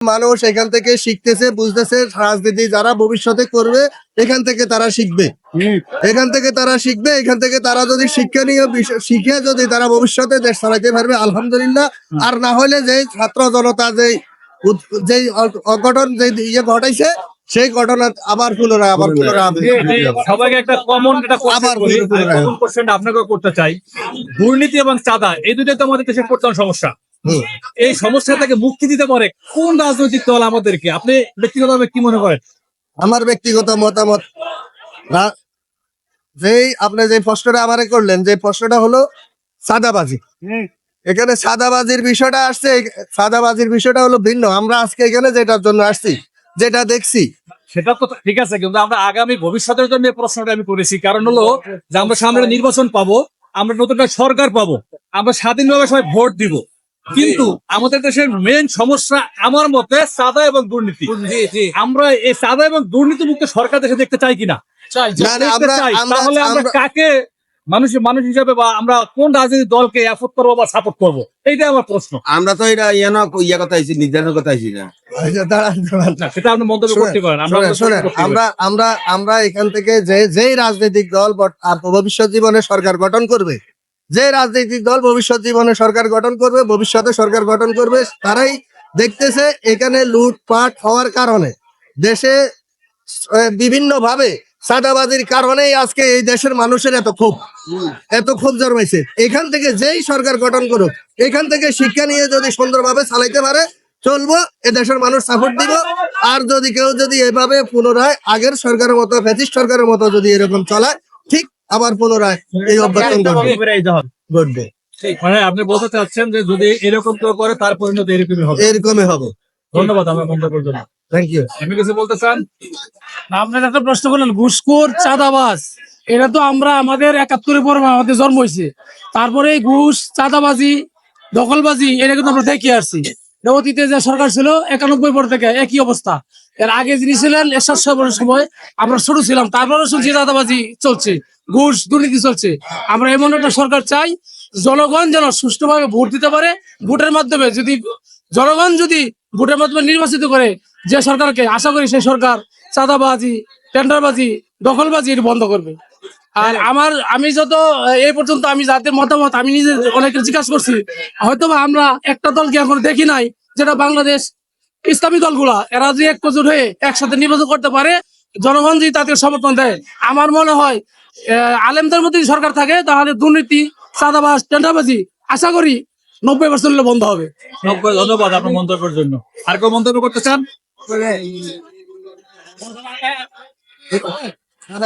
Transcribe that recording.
মানুষ এখান থেকে শিখতেছে বুঝতেছে রাজনীতি যারা ভবিষ্যতে করবে এখান থেকে তারা শিখবে। এখান থেকে তারা শিখবে এখান থেকে তারা যদি শিক্ষণীয় বিষয় শিখে যদি তারা ভবিষ্যতে দেশ চালাইতে পারবে আলহামদুলিল্লাহ। আর না হলে যে ছাত্র জনতা যে যে অঘটন যে ইয়ে ঘটাইছে সেই ঘটনা আবার পুনরায় আবার পুনরায় সবাইকে একটা কমন একটা আবার আপনাকে করতে চাই। দুর্নীতি এবং চাঁদা এই দুটোই তো আমাদের দেশের প্রধান সমস্যা। এই সমস্যা থেকে মুক্তি দিতে পারে কোন রাজনৈতিক দল আমাদেরকে? আপনি ব্যক্তিগতভাবে কি মনে করেন? আমার ব্যক্তিগত মতামত যেই আপনি যে প্রশ্নটা আমারে করলেন যে প্রশ্নটা হলো সাদাবাজি। এখানে সাদাবাজির বিষয়টা আসছে সাদাবাজির বিষয়টা হলো ভিন্ন। আমরা আজকে এখানে যেটার জন্য আসছি যেটা দেখছি। সেটা তো ঠিক আছে কিন্তু আমরা আগামী ভবিষ্যতের জন্য প্রশ্নটা আমি করেছি। কারণ হলো যে আমরা সামনে নির্বাচন পাবো আমরা নতুন সরকার পাবো আমরা স্বাধীনভাবে সবাই ভোট দিব। কিন্তু আমাদের দেশের মেন সমস্যা আমার মতে সাদা এবং দুর্নীতি। আমরা এই সাদা এবং দুর্নীতি মুক্ত সরকার দেশে দেখতে চাই কিনা? তাহলে আমরা কাকে মানুষ মানুষ হিসাবে বা আমরা কোন রাজনৈতিক দলকে অ্যাফোর্ড করব বা সাপোর্ট করব? এইটাই আমার প্রশ্ন। আমরা তো এটা ইয়ে না ইয়ে কথা আইছি নির্ধারণ কথা আইছি না। আচ্ছা। না সেটা আপনি মন্তব্য করতে পারেন। আমরা আমরা আমরা এখান থেকে যে যেই রাজনৈতিক দল আর ভবিষ্যৎ জীবনে সরকার গঠন করবে যে রাজনৈতিক দল ভবিষ্যৎ জীবনে সরকার গঠন করবে, ভবিষ্যতে সরকার গঠন করবে, তারাই দেখতেছে এখানে লুটপাট হওয়ার কারণে। দেশে বিভিন্ন ভাবে সাদাবাজির কারণেই আজকে এই দেশের মানুষের এত ক্ষোভ। এত ক্ষোভ জন্মাইছে। এখান থেকে যেই সরকার গঠন করুক, এখান থেকে শিক্ষা নিয়ে যদি সুন্দরভাবে চালাইতে পারে, চলবো, এ দেশের মানুষ সাপোর্ট দিব। আর যদি কেউ যদি এভাবে পুনরায় আগের সরকারের মতো, ফ্যাসিস্ট সরকারের মতো যদি এরকম চলায়, ঠিক আবার পুনরায় এই অভ্যর্থন ঘটবে মানে আপনি বলতে চাচ্ছেন যে যদি এরকম কেউ করে তার পরিণত এরকমই হবে। এরকমই হবে। ধন্যবাদ আমার মন্তব্যের জন্য। থ্যাংক ইউ আপনি কিছু বলতে চান? আপনার একটা প্রশ্ন করলেন ঘুষখোর চাঁদাবাজ এটা তো আমরা আমাদের একাত্তরের পর আমাদের জন্ম হয়েছে। তারপরে এই ঘুষ চাঁদাবাজি দখলবাজি এটা কিন্তু আমরা দেখে আসছি। অতীতে যে সরকার ছিল একানব্বই পর থেকে একই অবস্থা। এর আগে যিনি ছিলেন এরশাদ সাহেবের সময় আমরা ছোট ছিলাম তারপরে শুনছি চাঁদাবাজি চলছে। ঘুষ দুর্নীতি চলছে। আমরা এমন একটা সরকার চাই, জনগণ যেন সুষ্ঠুভাবে ভোট দিতে পারে ভোটের মাধ্যমে। যদি জনগণ যদি ভোটের মাধ্যমে নির্বাচিত করে, যে সরকারকে আশা করি সেই সরকার চাঁদাবাজি, টেন্ডারবাজি, দখলবাজি এটা বন্ধ করবে। আর আমার, আমি যত এই পর্যন্ত আমি যাদের মতামত, আমি নিজে অনেকে জিজ্ঞাসা করছি হয়তো আমরা একটা দলকে এখন দেখি নাই, যেটা বাংলাদেশ ইসলামী দলগুলা, এরা যে এক হয়ে একসাথে নির্বাচন করতে পারে জনগণ যদি তাদের সমর্থন দেয় আমার মনে হয় আহ, আলেমদের মধ্যে সরকার থাকে তাহলে দুর্নীতি চাঁদাবাস টেন্ডাবাজি আশা করি নব্বই পার্সেন্ট বন্ধ হবে। নব্বই ধন্যবাদ আপনার মন্তব্যের জন্য। আর কেউ মন্তব্য করতে চান?